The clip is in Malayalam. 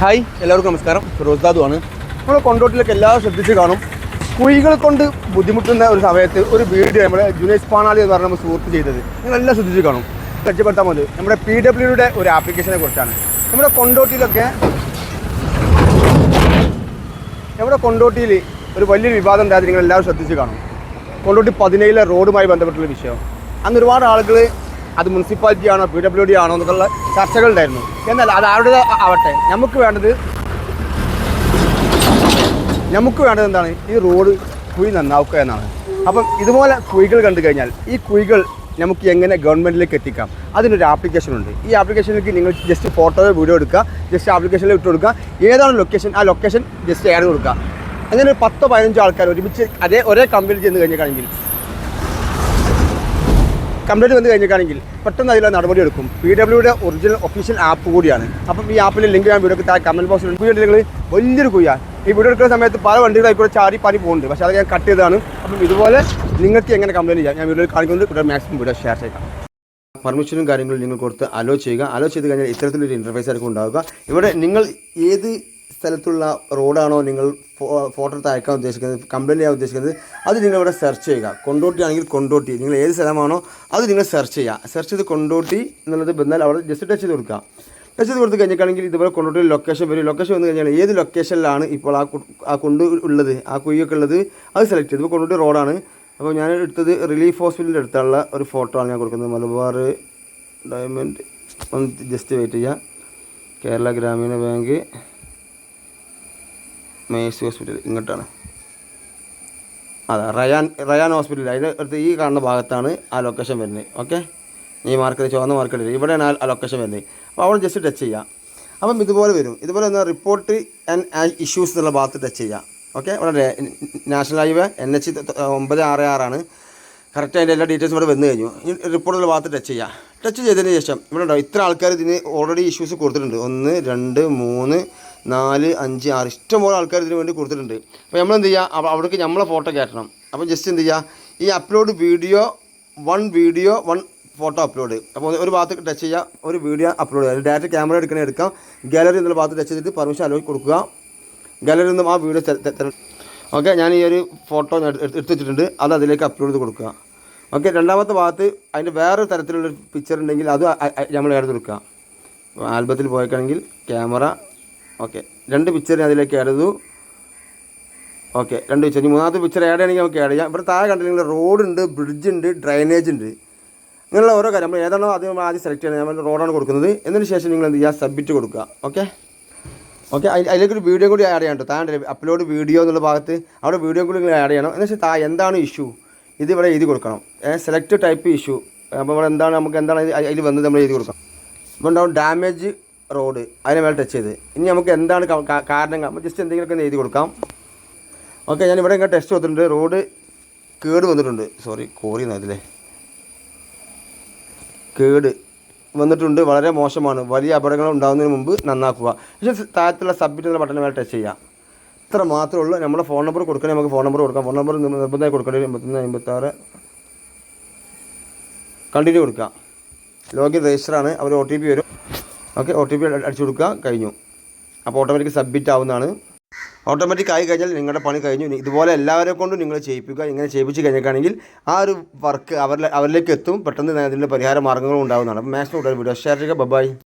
ഹായ് എല്ലാവർക്കും നമസ്കാരം. ഫിറോസ്ദാദുമാണ് നമ്മൾ കൊണ്ടോട്ടിലേക്ക് എല്ലാവരും ശ്രദ്ധിച്ച് കാണും. കുഴികൾ കൊണ്ട് ബുദ്ധിമുട്ടുന്ന ഒരു സമയത്ത് ഒരു വീഡിയോ നമ്മുടെ ജുനൈസ് പാണാലി എന്ന് പറഞ്ഞ നമ്മൾ സുഹൃത്ത് ചെയ്തത്. നിങ്ങളെല്ലാം ശ്രദ്ധിച്ച് കാണും. മെച്ചപ്പെടുത്താൻ മതി നമ്മുടെ പി ഡബ്ല്യുയുടെ ഒരു ആപ്ലിക്കേഷനെ കുറിച്ചാണ്. നമ്മുടെ കൊണ്ടോട്ടിയിലൊക്കെ നമ്മുടെ കൊണ്ടോട്ടിയിൽ ഒരു വലിയൊരു വിവാദം ഉണ്ടായത് നിങ്ങളെല്ലാവരും ശ്രദ്ധിച്ച് കാണും. കൊണ്ടോട്ടി പതിനേഴിലെ റോഡുമായി ബന്ധപ്പെട്ടുള്ള വിഷയം. അന്ന് ഒരുപാട് ആളുകൾ അത് മുനിസിപ്പാലിറ്റി ആണോ പി ഡബ്ല്യു ഡി ആണോ എന്നൊക്കെയുള്ള ചർച്ചകളുണ്ടായിരുന്നു. എന്നാൽ അത് ആരുടെ ആവട്ടെ. നമുക്ക് വേണ്ടത് നമുക്ക് വേണ്ടത് എന്താണ്? ഈ റോഡ് കുഴി നന്നാക്കുക എന്നാണ്. അപ്പം ഇതുപോലെ കുഴികൾ കണ്ടു കഴിഞ്ഞാൽ ഈ കുഴികൾ നമുക്ക് എങ്ങനെ ഗവൺമെന്റിലേക്ക് എത്തിക്കാം? അതിനൊരു ആപ്ലിക്കേഷൻ ഉണ്ട്. ഈ ആപ്ലിക്കേഷനിലേക്ക് നിങ്ങൾ ജസ്റ്റ് ഫോട്ടോയോ വീഡിയോ എടുക്കുക. ജസ്റ്റ് ആപ്ലിക്കേഷനിൽ ഇട്ട് കൊടുക്കുക. ഏതാണ് ലൊക്കേഷൻ ആ ലൊക്കേഷൻ ജസ്റ്റ് ആഡ് കൊടുക്കുക. അങ്ങനെ ഒരു പത്തോ പതിനഞ്ചോ ആൾക്കാർ ഒരുമിച്ച് അതേ ഒരേ കമ്പനിയിൽ ചെന്ന് കഴിഞ്ഞിട്ടാണെങ്കിൽ കംപ്ലൈന്റ് വന്ന് കഴിഞ്ഞിട്ടാണെങ്കിൽ പെട്ടെന്ന് അതിൽ നടപടി എടുക്കും. പി ഡബ്ല്യുടെ ഒറിജിനൽ ഒഫീഷ്യൽ ആപ്പ് കൂടിയാണ്. അപ്പം ഈ ആപ്പിൽ ലിങ്ക് ഞാൻ വീഡിയോ താഴെ കമന്റ് ബോക്സിൽ വീഡിയോ വലിയൊരു കുയ്യാണ് ഈ വീഡിയോ എടുക്കുന്ന സമയത്ത് പല വണ്ടികളായി കൂടെ ചാടി പാടി പോകുന്നുണ്ട്. പക്ഷേ അത് ഞാൻ കട്ട് ചെയ്തതാണ്. അപ്പം ഇതുപോലെ നിങ്ങൾക്ക് എങ്ങനെ കംപ്ലൈന്റ് ചെയ്യാം? ഞാൻ വീഡിയോയിൽ കാണിക്കുന്നത് ഇവിടെ മാക്സിമം വീഡിയോ ഷെയർ ചെയ്യാം പെർമിഷനും കാര്യങ്ങളും നിങ്ങൾ കൊടുത്ത് അലോ ചെയ്യുക. അലോ ചെയ്ത് കഴിഞ്ഞാൽ ഇത്തരത്തിലൊരു ഇന്റർഫേസ് ആയിരിക്കും ഉണ്ടാവുക. ഇവിടെ നിങ്ങൾ ഏത് സ്ഥലത്തുള്ള റോഡാണോ നിങ്ങൾ ഫോട്ടോ അയക്കാൻ ഉദ്ദേശിക്കുന്നത് കംപ്ലൈന്റ് ചെയ്യാൻ ഉദ്ദേശിക്കുന്നത് അത് നിങ്ങൾ ഇവിടെ സെർച്ച് ചെയ്യുക. കൊണ്ടോട്ടി ആണെങ്കിൽ കൊണ്ടോട്ടി. നിങ്ങൾ ഏത് സ്ഥലമാണോ അത് നിങ്ങൾ സെർച്ച് ചെയ്യുക. സെർച്ച് ചെയ്ത് കൊണ്ടോട്ടി എന്നുള്ളത് വന്നാൽ അവിടെ ജസ്റ്റ് ടച്ച് ചെയ്ത് കൊടുക്കുക. ടച്ച് ചെയ്ത് കൊടുത്ത് കഴിഞ്ഞിട്ടാണെങ്കിൽ ഇതുപോലെ കൊണ്ടോട്ടി ലൊക്കേഷൻ വരും. ലൊക്കേഷൻ വന്നു കഴിഞ്ഞാൽ ഏത് ലൊക്കേഷനിലാണ് ഇപ്പോൾ ആ ആ കൊണ്ട് ഉള്ളത് ആ കുയ്യൊക്കെ ഉള്ളത് അത് സെലക്ട് ചെയ്തു. ഇപ്പോൾ കൊണ്ടോട്ടി റോഡാണ്. അപ്പോൾ ഞാൻ എടുത്തത് റിലീഫ് ഹോസ്പിറ്റലിന്റെ അടുത്തുള്ള ഒരു ഫോട്ടോ ആണ് ഞാൻ കൊടുക്കുന്നത്. മലബാർ ഡയമണ്ട് ഒന്ന് ജസ്റ്റ് വെയിറ്റ് ചെയ്യുക. കേരള ഗ്രാമീണ ബാങ്ക്. മേഴ്സി ഹോസ്പിറ്റൽ ഇങ്ങോട്ടാണ്. അതെ റയാൻ റയാൻ ഹോസ്പിറ്റൽ. അതിന്റെ അടുത്ത് ഈ കാണുന്ന ഭാഗത്താണ് ആ ലൊക്കേഷൻ വരുന്നത്. ഓക്കെ ഈ മാർക്കറ്റ് ചുവന്ന മാർക്കറ്റ് ഇവിടെയാണ് ആ ലൊക്കേഷൻ വരുന്നത്. അപ്പോൾ അവിടെ ജസ്റ്റ് ടച്ച് ചെയ്യുക അപ്പം ഇതുപോലെ വരും. ഇതുപോലെ ഒന്ന് റിപ്പോർട്ട് ആൻഡ് ഇഷ്യൂസ് എന്നുള്ള ഭാഗത്ത് ടച്ച് ചെയ്യുക ഓക്കെ ഇവിടെ നാഷണൽ ഹൈവേ എൻ എച്ച് ഒമ്പത് ആറ് ആറാണ് കറക്റ്റ് അതിന്റെ എല്ലാ ഡീറ്റെയിൽസും ഇവിടെ വന്നു കഴിഞ്ഞു. റിപ്പോർട്ടുള്ള ഭാഗത്ത് ടച്ച് ചെയ്യുക ടച്ച് ചെയ്തതിന് ശേഷം ഇവിടെ ഉണ്ടാവും ഇത്ര ആൾക്കാർ ഇതിന് ഓൾറെഡി ഇഷ്യൂസ് കൊടുത്തിട്ടുണ്ട്. ഒന്ന് രണ്ട് മൂന്ന് നാല് അഞ്ച് ആറ് ഇഷ്ടംപോലെ ആൾക്കാർ ഇതിന് വേണ്ടി കൊടുത്തിട്ടുണ്ട്. അപ്പോൾ നമ്മൾ എന്ത് ചെയ്യുക അവ- അവിടേക്ക് നമ്മളെ ഫോട്ടോ കയറ്റണം. അപ്പോൾ ജസ്റ്റ് എന്ത് ചെയ്യുക ഈ upload video one video one photo upload അപ്പോൾ ഒരു ഭാഗത്ത് ടച്ച് ചെയ്യുക ഒരു വീഡിയോ അപ്ലോഡ് ചെയ്യുക ഡയറക്റ്റ് ക്യാമറ എടുക്കണേ എടുക്കാം. ഗാലറി എന്നുള്ള ഭാഗത്ത് ടച്ച് ചെയ്തിട്ട് പെർമിഷൻ അലോയി കൊടുക്കുക. ഗാലറിയിൽ നിന്നും ആ വീഡിയോ ഓക്കെ ഞാൻ ഈ ഒരു ഫോട്ടോ എടുത്ത് വെച്ചിട്ടുണ്ട്. അത് അതിലേക്ക് അപ്ലോഡ് ചെയ്ത് കൊടുക്കുക. ഓക്കെ രണ്ടാമത്തെ ഭാഗത്ത് അതിന്റെ വേറെ തരത്തിലുള്ള പിക്ചർ ഉണ്ടെങ്കിൽ അത് നമ്മൾ ഏറെ കൊടുക്കുക. ആൽബത്തിൽ പോയിക്കാണെങ്കിൽ ക്യാമറ ഓക്കെ രണ്ട് പിക്ചർ അതിലേക്ക് ആഡ് ഓക്കെ രണ്ട് പിക്ചർ ഇനി മൂന്നാമത്തെ പിക്ചർ ആഡ് നമുക്ക് ആഡ് ചെയ്യാം. ഇവിടെ താഴെ കണ്ടില്ലെങ്കിൽ റോഡ് ഉണ്ട് ബ്രിഡ്ജ് ഉണ്ട് ഡ്രൈനേജ് ഉണ്ട്. ഇങ്ങനെയുള്ള ഓരോ കാര്യം നമ്മൾ ഏതാണോ അത് നമ്മൾ ആദ്യം സെലക്ട് ചെയ്യണം നമ്മൾ റോഡാണ് കൊടുക്കുന്നത്. എന്നതിന് ശേഷം നിങ്ങൾ എന്ത് ചെയ്യുക? സബ്മിറ്റ് കൊടുക്കുക. ഓക്കെ? ഓക്കെ അതിലേക്കൊരു വീഡിയോ കൂടി ആഡ് ചെയ്യാം കേട്ടോ താഴെ അപ്ലോഡ് വീഡിയോ എന്നുള്ള ഭാഗത്ത് അവിടെ വീഡിയോ കൂടി നിങ്ങൾ ആഡ് ചെയ്യണം. എന്നുവെച്ചാൽ താ എന്താണ് ഇഷ്യൂ ഇത് ഇവിടെ എഴുതി കൊടുക്കണം. സെലക്ട് ടൈപ്പ് ഇഷ്യൂ അപ്പോൾ ഇവിടെ എന്താണ് നമുക്ക് എന്താണ് അതിൽ വന്നത് നമ്മൾ എഴുതി കൊടുക്കണം ഇപ്പോൾ ഉണ്ടാവും ഡാമേജ് റോഡ് അതിനെ മേലെ ടച്ച് ചെയ്ത്. ഇനി നമുക്ക് എന്താണ് കാരണം നമ്മൾ ജസ്റ്റ് എന്തെങ്കിലുമൊക്കെ എഴുതി കൊടുക്കാം. ഓക്കെ ഞാൻ ഇവിടെ ഇങ്ങനെ ടെസ്റ്റ് കൊടുത്തിട്ടുണ്ട്. റോഡ് കേട് വന്നിട്ടുണ്ട്. സോറി കോറി എന്നതില്ലേ കേട് വന്നിട്ടുണ്ട്. വളരെ മോശമാണ്. വലിയ അപകടങ്ങൾ ഉണ്ടാകുന്നതിന് മുമ്പ് നന്നാക്കുക. പക്ഷേ താഴത്തുള്ള സബ്മിറ്റ് എന്ന ബട്ടൺ മേലെ ടച്ച് ചെയ്യുക ഇത്ര മാത്രമേ ഉള്ളൂ. നമ്മുടെ ഫോൺ നമ്പർ കൊടുക്കണേ നമുക്ക് ഫോൺ നമ്പർ കൊടുക്കാം. ഫോൺ നമ്പർ നിർബന്ധമായി കൊടുക്കേണ്ടത് എൺപത്തൊന്ന് എൺപത്താറ് കണ്ടിന്യൂ കൊടുക്കുക. ലോഗിൻ രജിസ്റ്ററാണ് അവർ ഒ ടി പി വരും. ഓക്കെ ഒ ടി പി അടിച്ചു കൊടുക്കുക. കഴിഞ്ഞു. അപ്പോൾ ഓട്ടോമാറ്റിക് സബ്മിറ്റ് ആവുന്നതാണ്. ഓട്ടോമാറ്റിക് ആയി കഴിഞ്ഞാൽ നിങ്ങളുടെ പണി കഴിഞ്ഞു. ഇതുപോലെ എല്ലാവരെ കൊണ്ടും നിങ്ങൾ ചെയ്യിപ്പിക്കുക. ഇങ്ങനെ ചെയ്യിപ്പിച്ച് കഴിഞ്ഞിട്ടാണെങ്കിൽ ആ ഒരു വർക്ക് അവരിലെ അവരിലേക്ക് എത്തും. പെട്ടെന്ന് അതിന്റെ പരിഹാര മാർഗങ്ങളും ഉണ്ടാകുന്നതാണ് അപ്പോൾ മാക്സിമം വീഡിയോ ഷെയർ ചെയ്യുക. ബൈ